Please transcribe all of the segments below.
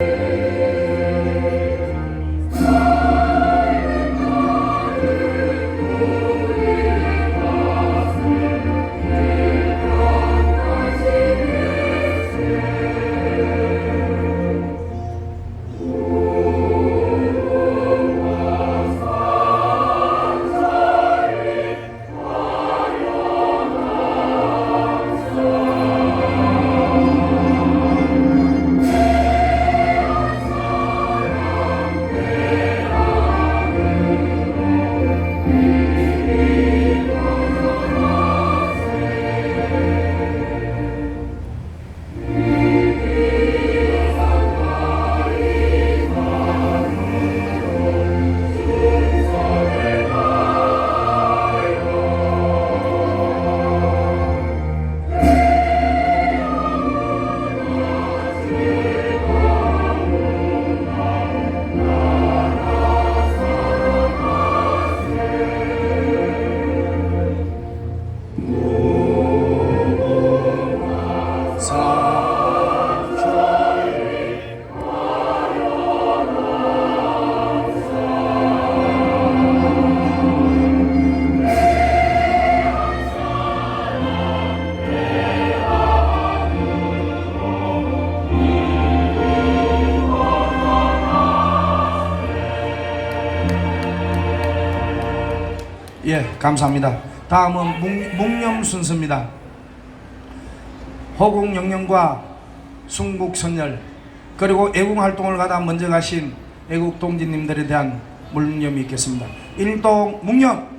you. 예, 감사합니다. 다음은 묵, 묵념 순서입니다. 허국 영령과 순국 선열 그리고 애국 활동을 가다 먼저 가신 애국 동지님들에 대한 묵념이 있겠습니다. 일동 묵념.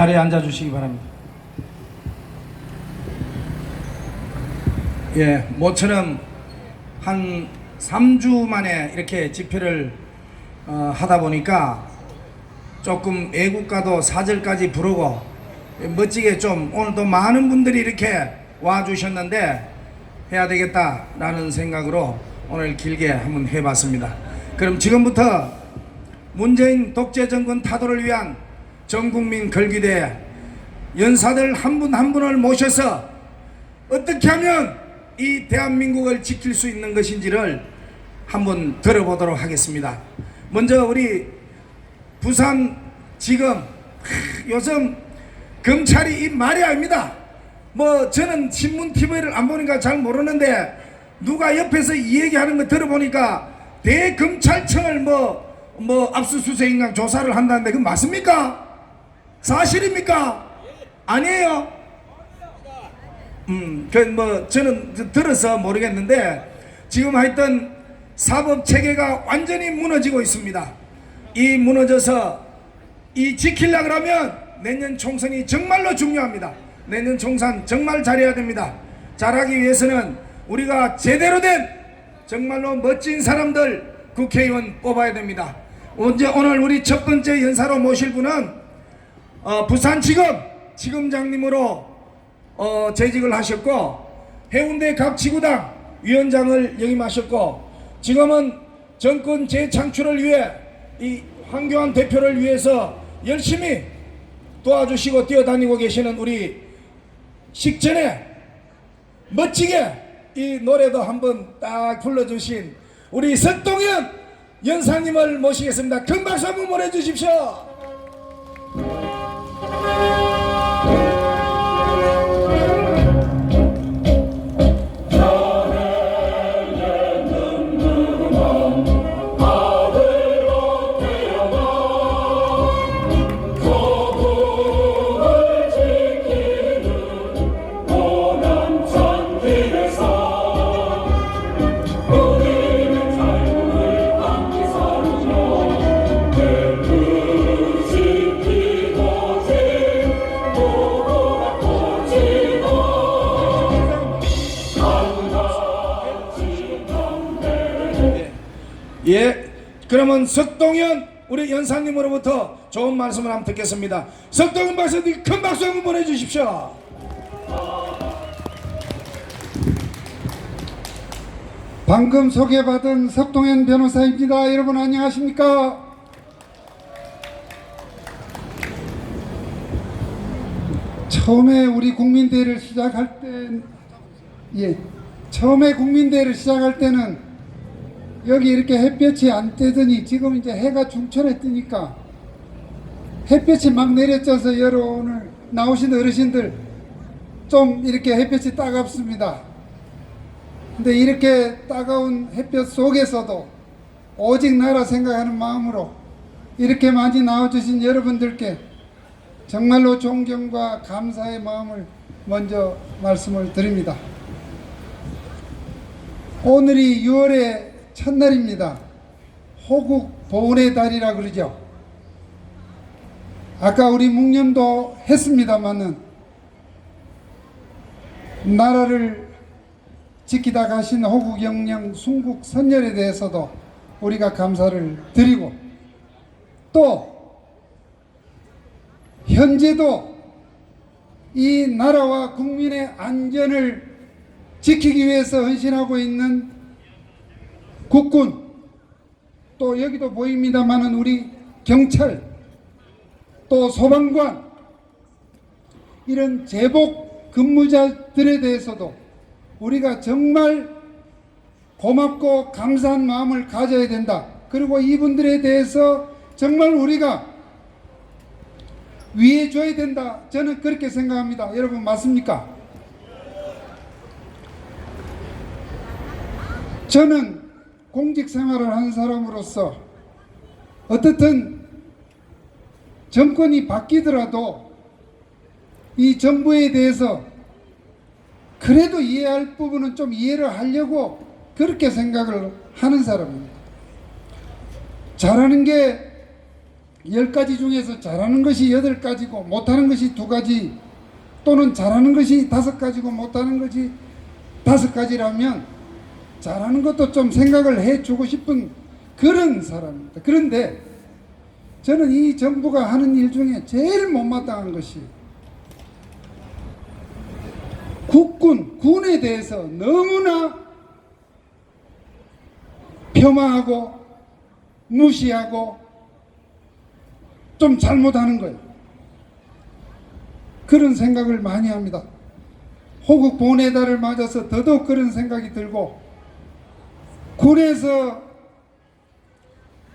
자리에 앉아 주시기 바랍니다. 예, 모처럼 한 3주 만에 이렇게 집회를 어, 하다 보니까 조금 애국가도 사절까지 부르고 멋지게 좀 오늘도 많은 분들이 이렇게 와 주셨는데 해야 되겠다라는 생각으로 오늘 길게 한번 해봤습니다. 그럼 지금부터 문재인 독재 정권 타도를 위한 전국민 걸기대 연사들 한분한 분을 모셔서 어떻게 하면 이 대한민국을 지킬 수 있는 것인지를 한번 들어보도록 하겠습니다. 먼저 우리 부산 지금 하, 요즘 검찰이 이 말이 아닙니다. 뭐 저는 신문 TV를 안 보니까 잘 모르는데 누가 옆에서 이 얘기하는 거 들어보니까 대검찰청을 뭐뭐 압수수색인가 조사를 한다는데 그 맞습니까? 사실입니까? 아니에요. 음, 그뭐 저는 드- 들어서 모르겠는데 지금 하여튼 사법 체계가 완전히 무너지고 있습니다. 이 무너져서 이 지키려 그러면 내년 총선이 정말로 중요합니다. 내년 총선 정말 잘해야 됩니다. 잘하기 위해서는 우리가 제대로 된 정말로 멋진 사람들 국회의원 뽑아야 됩니다. 언제 오늘 우리 첫 번째 연사로 모실 분은 어, 부산지검 지검장님으로 어, 재직을 하셨고 해운대 각 지구당 위원장을 역임하셨고 지금은 정권 재창출을 위해 이 황교안 대표를 위해서 열심히 도와주시고 뛰어다니고 계시는 우리 식전에 멋지게 이 노래도 한번 딱 불러주신 우리 석동현 연사님을 모시겠습니다. 큰 박수 한번 보내주십시오. 예, 그러면 석동현 우리 연사님으로부터 좋은 말씀을 한번 듣겠습니다. 석동현 박사님 큰 박수 한번 보내주십시오. 방금 소개받은 석동현 변호사입니다. 여러분 안녕하십니까? 처음에 우리 국민대회를 시작할 때, 예, 처음에 국민대회를 시작할 때는 여기 이렇게 햇볕이 안 뜨더니 지금 이제 해가 중천에 뜨니까 햇볕이 막 내려져서 여러 오늘 나오신 어르신들 좀 이렇게 햇볕이 따갑습니다. 근데 이렇게 따가운 햇볕 속에서도 오직 나라 생각하는 마음으로 이렇게 많이 나와주신 여러분들께 정말로 존경과 감사의 마음을 먼저 말씀을 드립니다. 오늘이 6월의 첫날입니다. 호국 보훈의 달이라 그러죠. 아까 우리 묵념도 했습니다마는 나라를 지키다 가신 호국 영령 순국 선열에 대해서도 우리가 감사를 드리고 또 현재도 이 나라와 국민의 안전을 지키기 위해서 헌신하고 있는 국군 또 여기도 보입니다마는 우리 경찰 또 소방관 이런 제복 근무자들에 대해서도 우리가 정말 고맙고 감사한 마음을 가져야 된다. 그리고 이분들에 대해서 정말 우리가 위해 줘야 된다. 저는 그렇게 생각합니다. 여러분 맞습니까? 저는 공직 생활을 한 사람으로서 어떻든 정권이 바뀌더라도 이 정부에 대해서 그래도 이해할 부분은 좀 이해를 하려고 그렇게 생각을 하는 사람입니다. 잘하는 게열 가지 중에서 잘하는 것이 여덟 가지고 못하는 것이 두 가지 또는 잘하는 것이 다섯 가지고 못하는 것이 다섯 가지라면 잘하는 것도 좀 생각을 해주고 싶은 그런 사람입니다. 그런데 저는 이 정부가 하는 일 중에 제일 못마땅한 것이 국군, 군에 대해서 너무나 폄하하고 무시하고 좀 잘못하는 거예요. 그런 생각을 많이 합니다. 호국 달을 맞아서 더더욱 그런 생각이 들고 군에서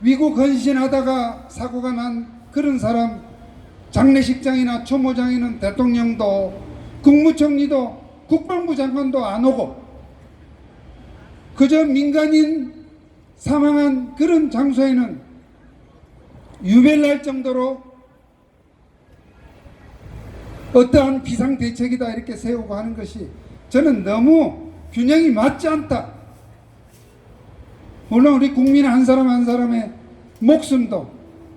위국 헌신하다가 사고가 난 그런 사람 장례식장이나 초모장에는 대통령도 국무총리도 국방부 장관도 안 오고 그저 민간인 사망한 그런 장소에는 유별날 정도로 어떠한 비상 대책이다 이렇게 세우고 하는 것이 저는 너무 균형이 맞지 않다. 물론 우리 국민 한 사람 한 사람의 목숨도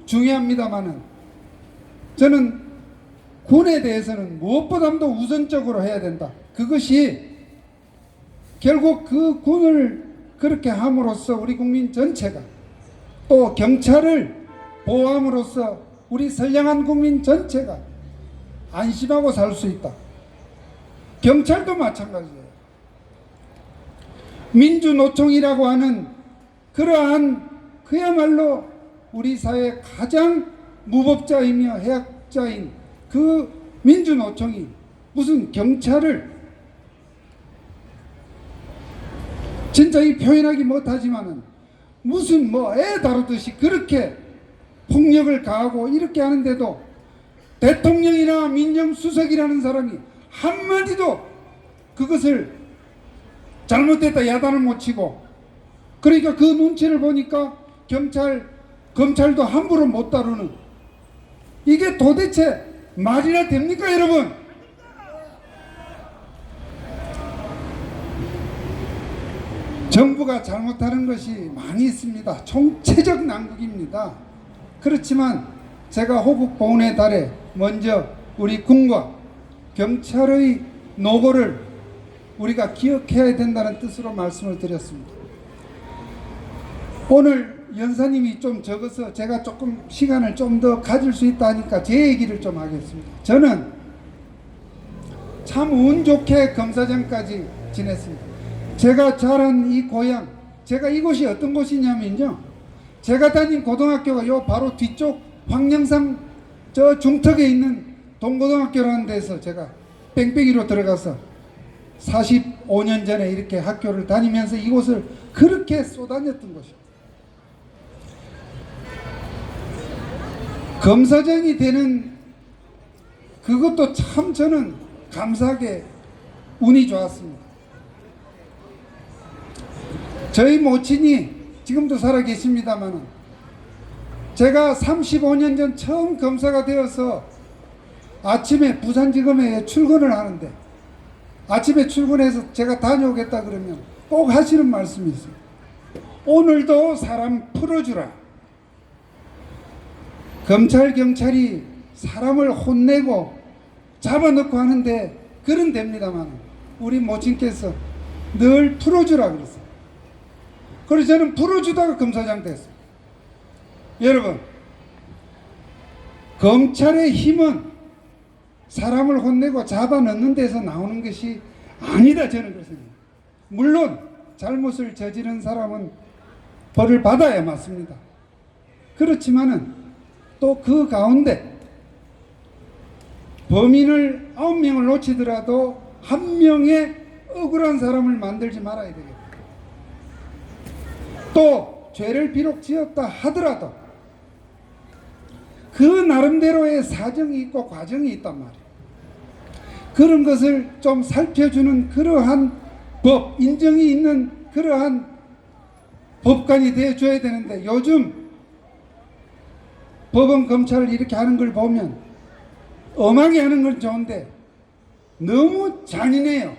중요합니다만은 저는 군에 대해서는 무엇보다도 우선적으로 해야 된다. 그것이 결국 그 군을 그렇게 함으로써 우리 국민 전체가 또 경찰을 보호함으로써 우리 선량한 국민 전체가 안심하고 살 수 있다. 경찰도 마찬가지예요. 민주노총이라고 하는 그러한 그야말로 우리 사회 가장 무법자이며 해악자인 그 민주노총이 무슨 경찰을 진짜 이 표현하기 못하지만은 무슨 뭐 애 다루듯이 그렇게 폭력을 가하고 이렇게 하는데도 대통령이나 민정수석이라는 사람이 한마디도 그것을 잘못됐다 야단을 못 치고 그러니까 그 눈치를 보니까 경찰 검찰도 함부로 못 다루는. 이게 도대체 말이나 됩니까 여러분? 정부가 잘못하는 것이 많이 있습니다. 총체적 난국입니다. 그렇지만 제가 호국 보훈의 달에 먼저 우리 군과 경찰의 노고를 우리가 기억해야 된다는 뜻으로 말씀을 드렸습니다. 오늘 연사님이 좀 적어서 제가 조금 시간을 좀 더 가질 수 있다 하니까 제 얘기를 좀 하겠습니다. 저는 참 운 좋게 검사장까지 지냈습니다. 제가 자란 이 고향, 제가 이곳이 어떤 곳이냐면요. 제가 다닌 고등학교가 요 바로 뒤쪽 황령산 저 중턱에 있는 동고등학교라는 데서 제가 뺑뺑이로 들어가서 45년 전에 이렇게 학교를 다니면서 이곳을 그렇게 쏘다녔던 것입니다. 검사장이 되는 그것도 참 저는 감사하게 운이 좋았습니다. 저희 모친이 지금도 살아 계십니다만 제가 35년 전 처음 검사가 되어서 아침에 부산지검에 출근을 하는데 아침에 출근해서 제가 다녀오겠다 그러면 꼭 하시는 말씀이 있어요. 오늘도 사람 풀어주라. 검찰 경찰이 사람을 혼내고 잡아넣고 하는데 그런 됩니다만 우리 모친께서 늘 풀어주라 그랬어요. 그래서 저는 풀어주다가 검사장 됐어요. 여러분 검찰의 힘은 사람을 혼내고 잡아넣는 데서 나오는 것이 아니다 저는 그렇습니다. 물론 잘못을 저지른 사람은 벌을 받아야 맞습니다. 그렇지만은 또 그 가운데 범인을 아홉 명을 놓치더라도 한 명의 억울한 사람을 만들지 말아야 되겠다. 또 죄를 비록 지었다 하더라도 그 나름대로의 사정이 있고 과정이 있단 말이에요. 그런 것을 좀 살펴주는 그러한 법, 인정이 있는 그러한 법관이 되어줘야 되는데 요즘 법원 검찰을 이렇게 하는 걸 보면 엄하게 하는 건 좋은데 너무 잔인해요.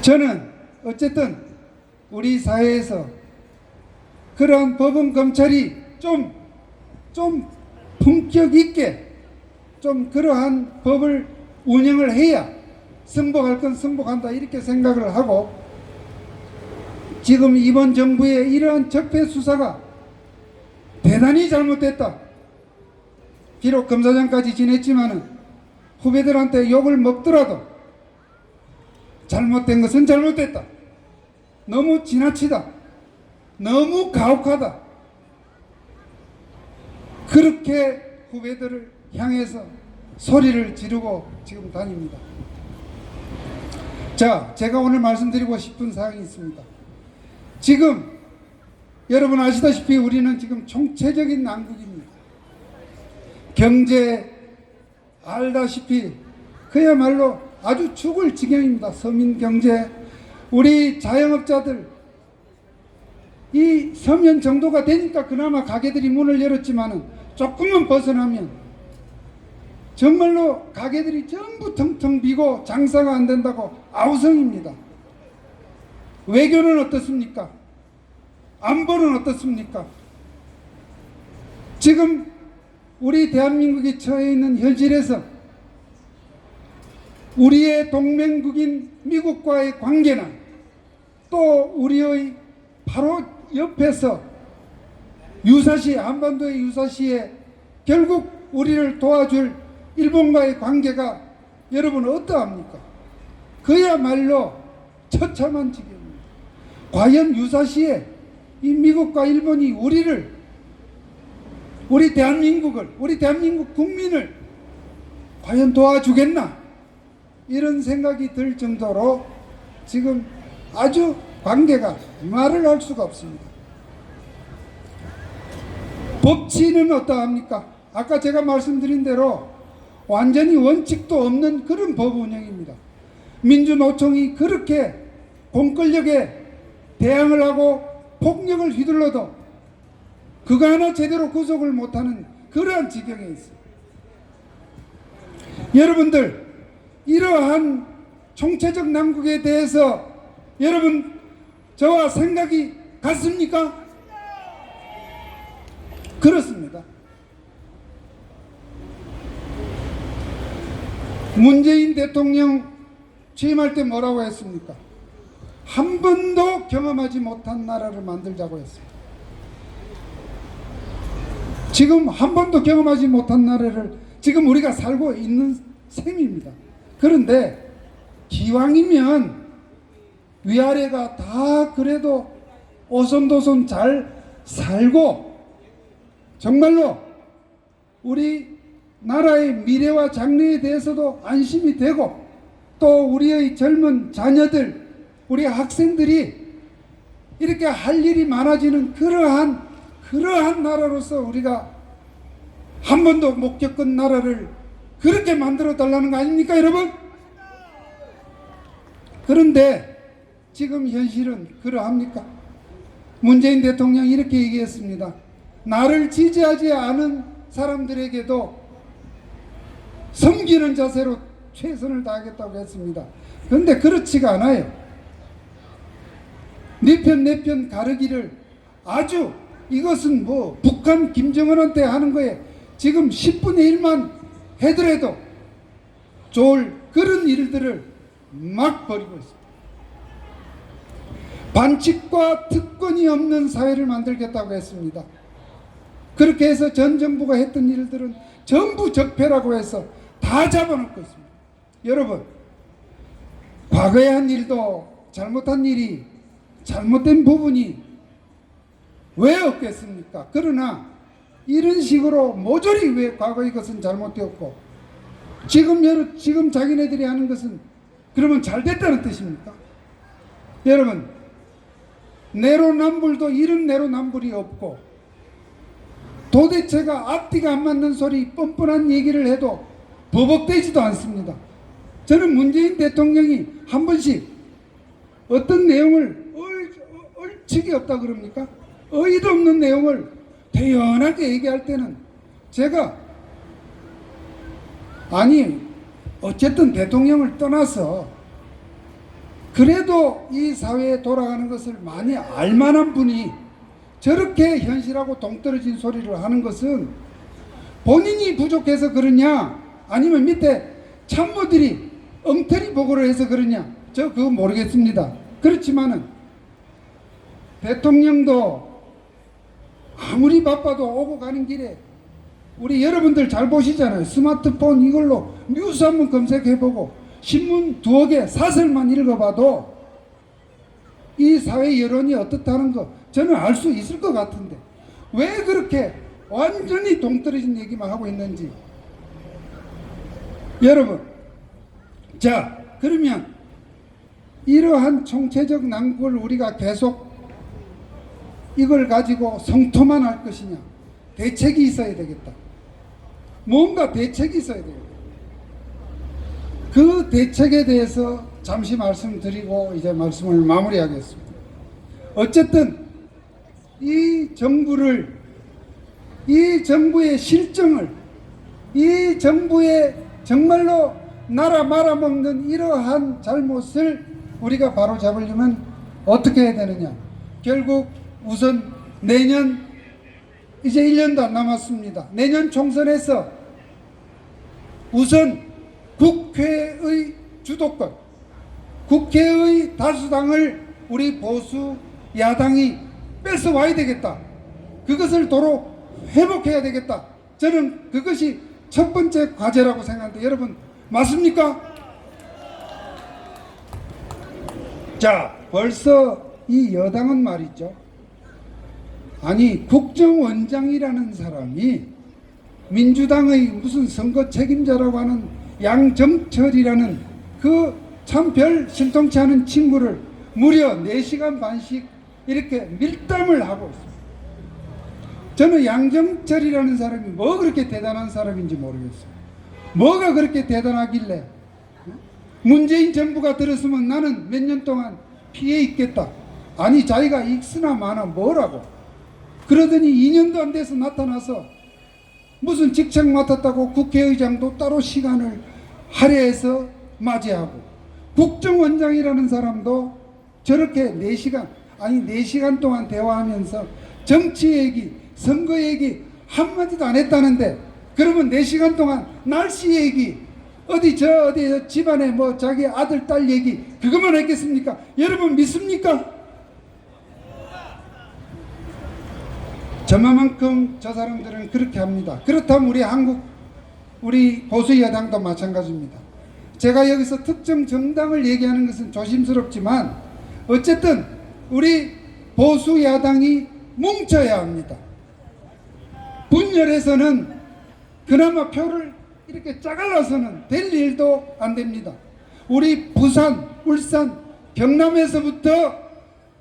저는 어쨌든 우리 사회에서 그러한 법원 검찰이 좀, 좀 품격 있게 좀 그러한 법을 운영을 해야 승복할 건 승복한다 이렇게 생각을 하고 지금 이번 정부의 이러한 적폐 수사가 대단히 잘못됐다. 비록 검사장까지 지냈지만은 후배들한테 욕을 먹더라도 잘못된 것은 잘못됐다. 너무 지나치다. 너무 가혹하다. 그렇게 후배들을 향해서 소리를 지르고 지금 다닙니다. 자, 제가 오늘 말씀드리고 싶은 사항이 있습니다. 지금 여러분 아시다시피 우리는 지금 총체적인 난국입니다. 경제 알다시피 그야말로 아주 죽을 지경입니다. 서민 경제 우리 자영업자들 이 서면 정도가 되니까 그나마 가게들이 문을 열었지만은 조금만 벗어나면 정말로 가게들이 전부 텅텅 비고 장사가 안 된다고 아우성입니다. 외교는 어떻습니까? 안보는 어떻습니까? 지금 우리 대한민국이 처해 있는 현실에서 우리의 동맹국인 미국과의 관계나 또 우리의 바로 옆에서 유사시 한반도의 유사시에 결국 우리를 도와줄 일본과의 관계가 여러분 어떠합니까? 그야말로 처참한 지경입니다. 과연 유사시에 이 미국과 일본이 우리를 우리 대한민국을 우리 대한민국 국민을 과연 도와주겠나 이런 생각이 들 정도로 지금 아주 관계가 말을 할 수가 없습니다. 법치는 어떠합니까? 아까 제가 말씀드린 대로 완전히 원칙도 없는 그런 법 운영입니다. 민주노총이 그렇게 공권력에 대항을 하고 폭력을 휘둘러도 그거 하나 제대로 구속을 못하는 그러한 지경에 있습니다. 여러분들 이러한 총체적 난국에 대해서 여러분 저와 생각이 같습니까? 그렇습니다. 문재인 대통령 취임할 때 뭐라고 했습니까? 한 번도 경험하지 못한 나라를 만들자고 했습니다. 지금 한 번도 경험하지 못한 나라를 지금 우리가 살고 있는 셈입니다. 그런데 기왕이면 위아래가 다 그래도 오손도손 잘 살고 정말로 우리 나라의 미래와 장래에 대해서도 안심이 되고 또 우리의 젊은 자녀들, 우리 학생들이 이렇게 할 일이 많아지는 그러한 그러한 나라로서 우리가 한 번도 못 겪은 나라를 그렇게 만들어 달라는 거 아닙니까, 여러분? 그런데 지금 현실은 그러합니까? 문재인 대통령이 이렇게 얘기했습니다. 나를 지지하지 않은 사람들에게도 섬기는 자세로 최선을 다하겠다고 했습니다. 그런데 그렇지가 않아요. 네 편 내 편 가르기를 아주 이것은 뭐 북한 김정은한테 하는 거에 지금 10분의 1만 해더라도 좋을 그런 일들을 막 벌이고 있습니다. 반칙과 특권이 없는 사회를 만들겠다고 했습니다. 그렇게 해서 전 정부가 했던 일들은 전부 적폐라고 해서 다 잡아놓고 있습니다. 여러분, 과거에 한 일도 잘못한 일이 잘못된 부분이 왜 없겠습니까? 그러나 이런 식으로 모조리 왜 과거의 것은 잘못되었고 지금 여러 지금 자기네들이 하는 것은 그러면 잘 됐다는 뜻입니까? 여러분 내로남불도 이런 내로남불이 없고 도대체가 앞뒤가 안 맞는 소리 뻔뻔한 얘기를 해도 버벅대지도 않습니다. 저는 문재인 대통령이 한 번씩 어떤 내용을 얼, 얼측이 없다 그럽니까? 어이도 없는 내용을 대연하게 얘기할 때는 제가 아니 어쨌든 대통령을 떠나서 그래도 이 사회에 돌아가는 것을 많이 알만한 분이 저렇게 현실하고 동떨어진 소리를 하는 것은 본인이 부족해서 그러냐 아니면 밑에 참모들이 엉터리 보고를 해서 그러냐 저 그거 모르겠습니다 그렇지만은 대통령도 아무리 바빠도 오고 가는 길에 우리 여러분들 잘 보시잖아요. 스마트폰 이걸로 뉴스 한번 검색해보고 신문 두어 개 사설만 읽어봐도 이 사회 여론이 어떻다는 거 저는 알 수 있을 것 같은데 왜 그렇게 완전히 동떨어진 얘기만 하고 있는지 여러분 자 그러면 이러한 총체적 난국을 우리가 계속 이걸 가지고 성토만 할 것이냐? 대책이 있어야 되겠다. 뭔가 대책이 있어야 되겠다 그 대책에 대해서 잠시 말씀드리고 이제 말씀을 마무리하겠습니다. 어쨌든 이 정부를 이 정부의 실정을 이 정부의 정말로 나라 말아먹는 이러한 잘못을 우리가 바로 잡으려면 어떻게 해야 되느냐? 결국 우선 내년 이제 1년도 안 남았습니다. 내년 총선에서 우선 국회의 주도권, 국회의 다수당을 우리 보수 야당이 뺏어와야 되겠다. 그것을 도로 회복해야 되겠다. 저는 그것이 첫 번째 과제라고 생각하는데 여러분 맞습니까? 자, 벌써 이 여당은 말이죠. 아니 국정원장이라는 사람이 민주당의 무슨 선거 책임자라고 하는 양정철이라는 그 참별 실통치 않은 친구를 무려 4시간 반씩 이렇게 밀담을 하고 있습니다. 저는 양정철이라는 사람이 뭐 그렇게 대단한 사람인지 모르겠어요. 뭐가 그렇게 대단하길래 문재인 정부가 들었으면 나는 몇 년 동안 피해 있겠다. 아니 자기가 익스나 마나 뭐라고 그러더니 2년도 안 돼서 나타나서 무슨 직책 맡았다고 국회의장도 따로 시간을 할애해서 맞이하고 국정원장이라는 사람도 저렇게 4시간 아니 4시간 동안 대화하면서 정치 얘기 선거 얘기 한마디도 안 했다는데 그러면 4시간 동안 날씨 얘기 어디 저 어디 저 집안에 뭐 자기 아들 딸 얘기 그것만 했겠습니까? 여러분 믿습니까? 저만큼 저 사람들은 그렇게 합니다. 그렇다면 우리 한국 우리 보수 여당도 마찬가지입니다. 제가 여기서 특정 정당을 얘기하는 것은 조심스럽지만 어쨌든 우리 보수 야당이 뭉쳐야 합니다. 분열해서는 그나마 표를 이렇게 짜갈라서는 될 일도 안 됩니다. 우리 부산, 울산, 경남에서부터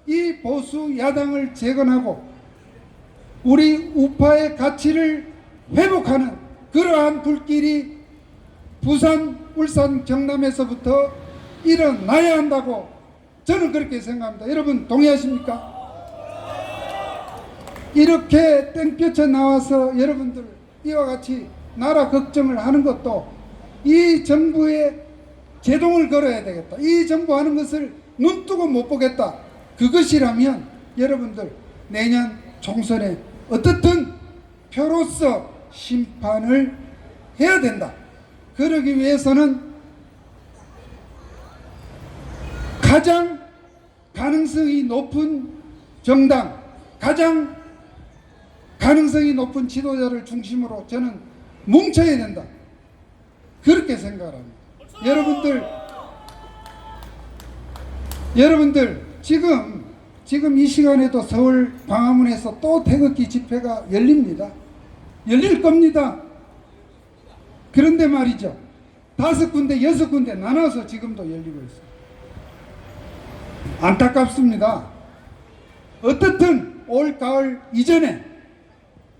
이 보수 야당을 재건하고 우리 우파의 가치를 회복하는 그러한 불길이 부산, 울산, 경남에서부터 일어나야 한다고 저는 그렇게 생각합니다. 여러분 동의하십니까? 이렇게 땡볕에 나와서 여러분들 이와 같이 나라 걱정을 하는 것도 이 정부에 제동을 걸어야 되겠다. 이 정부 하는 것을 눈뜨고 못 보겠다. 그것이라면 여러분들 내년 총선에 어떻든 표로서 심판을 해야 된다. 그러기 위해서는 가장 가능성이 높은 정당, 가장 가능성이 높은 지도자를 중심으로 저는 뭉쳐야 된다. 그렇게 생각합니다. 여러분들, 여러분들 지금 지금 이 시간에도 서울 광화문에서 또 태극기 집회가 열립니다. 열릴 겁니다. 그런데 말이죠. 다섯 군데, 여섯 군데 나눠서 지금도 열리고 있어요. 안타깝습니다. 어떻든 올 가을 이전에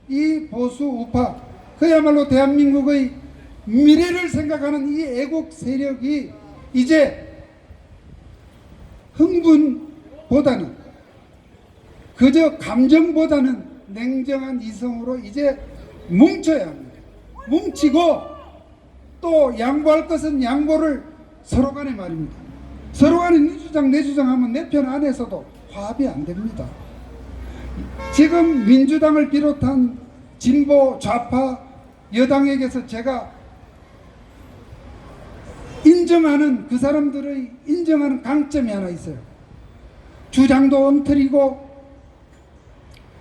이 보수 우파 그야말로 대한민국의 미래를 생각하는 이 애국 세력이 이제 흥분보다는 그저 감정보다는 냉정한 이성으로 이제 뭉쳐야 합니다. 뭉치고 또 양보할 것은 양보를 서로 간에 말입니다. 서로 간에 네 주장 내 주장 하면 내 편 안에서도 화합이 안 됩니다. 지금 민주당을 비롯한 진보 좌파 여당에게서 제가 인정하는 그 사람들의 인정하는 강점이 하나 있어요. 주장도 엉터리고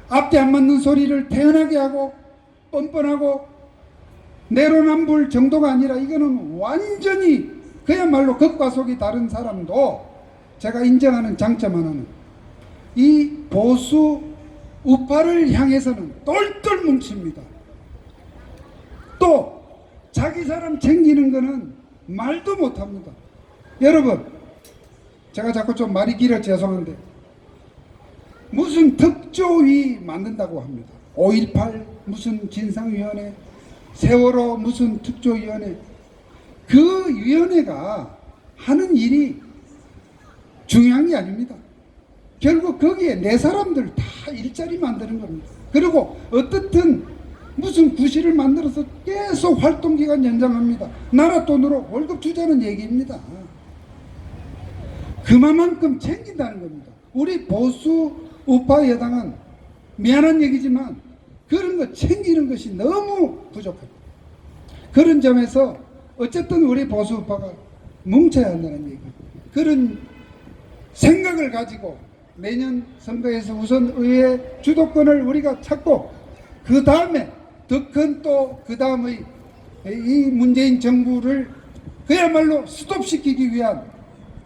앞뒤 안 맞는 소리를 태연하게 하고 뻔뻔하고 내로남불 정도가 아니라 이거는 완전히 그야말로 겉과 속이 다른 사람도 제가 인정하는 장점 하나는 이 보수 우파를 향해서는 똘똘 뭉칩니다. 또 자기 사람 챙기는 거는 말도 못합니다. 여러분, 제가 자꾸 좀 말이 길어 죄송한데 무슨 특조위 만든다고 합니다. 5.18 무슨 진상위원회, 세월호 무슨 특조위원회 그 위원회가 하는 일이 중요한 게 아닙니다. 결국 거기에 내 사람들 다 일자리 만드는 겁니다. 그리고 어떻든 무슨 구실을 만들어서 계속 활동 기간 연장합니다. 나라 돈으로 월급 주자는 얘기입니다. 그만큼 챙긴다는 겁니다. 우리 보수 우파 여당은 미안한 얘기지만 그런 거 챙기는 것이 너무 부족합니다. 그런 점에서 어쨌든 우리 보수 우파가 뭉쳐야 한다는 얘기입니다. 그런 생각을 가지고 내년 선거에서 우선 의회 주도권을 우리가 찾고 그 다음에 더 큰 또 그 다음의 이 문재인 정부를 그야말로 스톱시키기 위한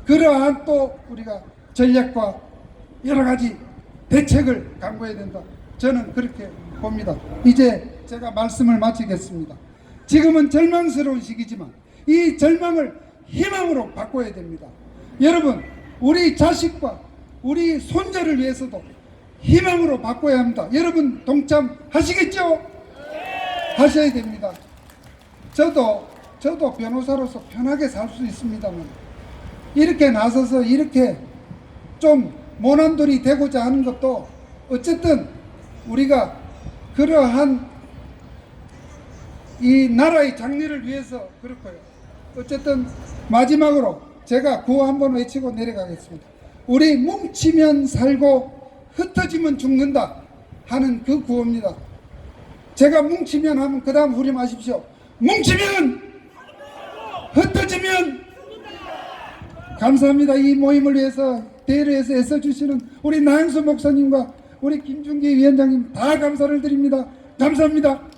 그러한 또 우리가 전략과 여러 가지 대책을 강구해야 된다. 저는 그렇게 봅니다. 이제 제가 말씀을 마치겠습니다. 지금은 절망스러운 시기지만 이 절망을 희망으로 바꿔야 됩니다. 여러분, 우리 자식과 우리 손자를 위해서도 희망으로 바꿔야 합니다. 여러분 동참하시겠죠? 하셔야 됩니다. 저도 저도 변호사로서 편하게 살 수 있습니다만 이렇게 나서서 이렇게 좀 모난돌이 되고자 하는 것도 어쨌든 우리가 그러한 이 나라의 장래를 위해서 그렇고요. 어쨌든 마지막으로 제가 구호 한번 외치고 내려가겠습니다. 우리 뭉치면 살고 흩어지면 죽는다 하는 그 구호입니다. 제가 뭉치면 하면 그 다음 후렴하십시오. 뭉치면 고치면 감사합니다. 이 모임을 위해서 대회에서 애써주시는 우리 나영수 목사님과 우리 김중기 위원장님 다 감사를 드립니다. 감사합니다.